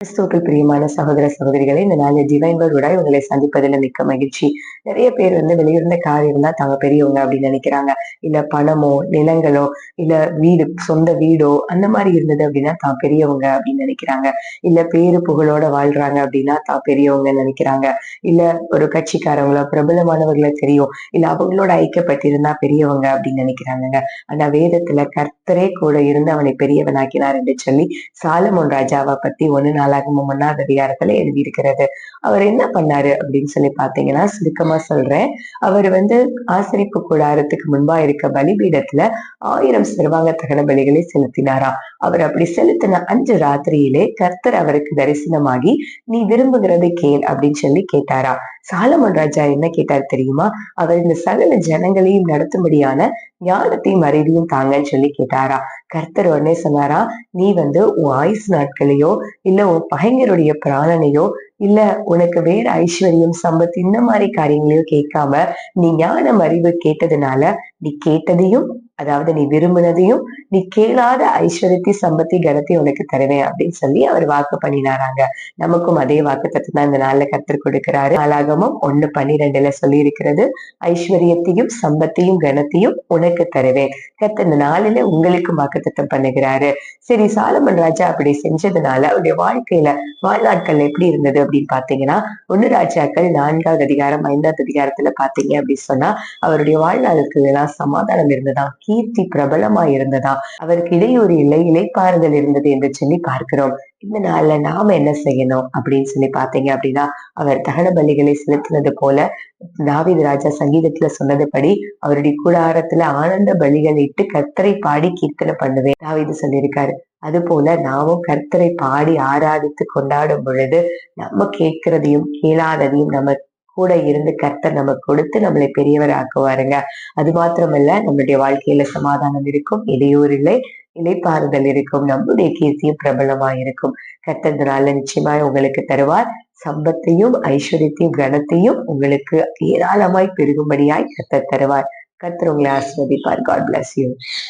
கிறிஸ்துவுக்கு பிரியமான சகோதர சகோதரிகளை இந்த நாள் டிவைன் வேர்டுடாய் உங்களை சந்திப்பதில் மிக்க மகிழ்ச்சி. நிறைய பேர் வந்து வெளியிருந்த கார் தான் தாங்க பெரியவங்க அப்படின்னு நினைக்கிறாங்க. இல்ல பணமோ நிலங்களோ இல்ல வீடு சொந்த வீடோ அந்த மாதிரி இருந்தது அப்படின்னா தான் பெரியவங்க அப்படின்னு நினைக்கிறாங்க. இல்ல பேரு புகழோட வாழ்றாங்க அப்படின்னா தான் பெரியவங்க நினைக்கிறாங்க. இல்ல ஒரு கட்சிக்காரங்களோ பிரபலமானவர்களை தெரியும். இல்ல அவங்களோட ஐக்கியப்பட்டிருந்தா பெரியவங்க அப்படின்னு நினைக்கிறாங்க ஆனா வேதத்துல கர்த்தரே கூட இருந்து அவனை பெரியவனாக்கினார் என்று சொல்லி சாலமோன் ராஜாவை பத்தி ஒன்னு நாளாகமும் ஒன்னாவது அதிகாரத்துல எழுதியிருக்கிறது. அவர் என்ன பண்ணாரு அப்படின்னு சொல்லி பாத்தீங்கன்னா சுருக்கமா சொல்றேன். அவர் வந்து ஆசரிப்பு கூடாரத்துக்கு முன்பா இருக்க பலிபீடத்துல ஆயிரம் சர்வாங்க தகன பலிகளை செலுத்தினாராம். அவர் அப்படி செலுத்தின அஞ்சு ராத்திரியிலே கர்த்தர் அவருக்கு தரிசனமாகி நீ விரும்புகிறதை கேள் அப்படின்னு சொல்லி கேட்டாரா சாலமன் ராஜா என்ன கேட்டார் தெரியுமா? அவர் இந்த சகல ஜனங்களையும் நடத்தும்படியான ஞானத்தையும் அறிவையும் தாங்கன்னு சொல்லி கேட்டாரா. கர்த்தர் உடனே சொன்னாரா நீ வந்து உன் ஆயுசு நாட்களையோ இல்ல உன் பகைஞருடைய பிராணனையோ இல்ல உனக்கு வேற ஐஸ்வர்யம் சம்பத்து இந்த மாதிரி காரியங்களையும் கேட்காம நீ ஞானம் அறிவு கேட்டதுனால நீ கேட்டதையும் அதாவது நீ விரும்பினதையும் நீ கேளாத ஐஸ்வர்யத்தை சம்பத்தி கனத்தை உனக்கு தருவேன் அப்படின்னு சொல்லி அவர் வாக்கு பண்ணினாராங்க. நமக்கும் அதே வாக்கு தான் இந்த நாள்ல கத்தர் கொடுக்கிறாரு. நாளாகமும் ஒண்ணு பன்னிரெண்டுல சொல்லி இருக்கிறது ஐஸ்வர்யத்தையும் சம்பத்தையும் கனத்தையும் உனக்கு தருவேன். கத்த இந்த நாளில உங்களுக்கும் வாக்குத்தத்தம் பண்ணுகிறாரு. சரி சாலமன் ராஜா அப்படி செஞ்சதுனால அவருடைய வாழ்க்கையில வாழ்நாட்கள் எப்படி இருந்தது அப்படின்னு பாத்தீங்கன்னா ஒன்னு ராஜாக்கள் நான்காவது அதிகாரம் ஐந்தாவது அதிகாரத்துல பாத்தீங்க அப்படின்னு சொன்னா அவருடைய வாழ்நாளுக்கு எல்லாம் சமாதானம் இருந்ததா கீர்த்தி பிரபலமா இருந்ததா அவருக்கு இடையூறு இல்லை இலைப்பாறுதல் இருந்தது என்று சொல்லி பார்க்கிறோம். இந்த நாள்ல நாம என்ன செய்யணும் அப்படின்னு சொல்லி பாத்தீங்க அப்படின்னா அவர் தகன பலிகளை செலுத்தினது போல தாவித ராஜா சங்கீதத்துல சொன்னதுபடி அவருடைய கூடாரத்துல ஆனந்த பலிகள் இட்டு கர்த்தரை பாடி கீர்த்தனை பண்ணுவேன் தாவிது சொல்லியிருக்காரு. அது போல நாமும் கர்த்தரை பாடி ஆராதித்து கொண்டாடும் பொழுது நம்ம கேட்கிறதையும் கேளாததையும் நம்ம கூட இருந்து கர்த்தர் நமக்கு கொடுத்து நம்மளை பெரியவர் ஆக்குவாருங்க அது மாத்திரமல்ல நம்மளுடைய வாழ்க்கையில சமாதானம் இருக்கும் இடையூறு இல்லை இலைப்பாறுதல் இருக்கும் நம்முடைய கீர்த்தியும் பிரபலமா இருக்கும். கர்த்தர் நிச்சயமாய் உங்களுக்கு தருவார். சம்பத்தையும் ஐஸ்வர்யத்தையும் கனத்தையும் உங்களுக்கு ஏராளமாய் பெருகும்படியாய் கர்த்தர் தருவார். கர்த்தர் உங்களை ஆஸ்வதிப்பார் காட் பிளஸ் யூ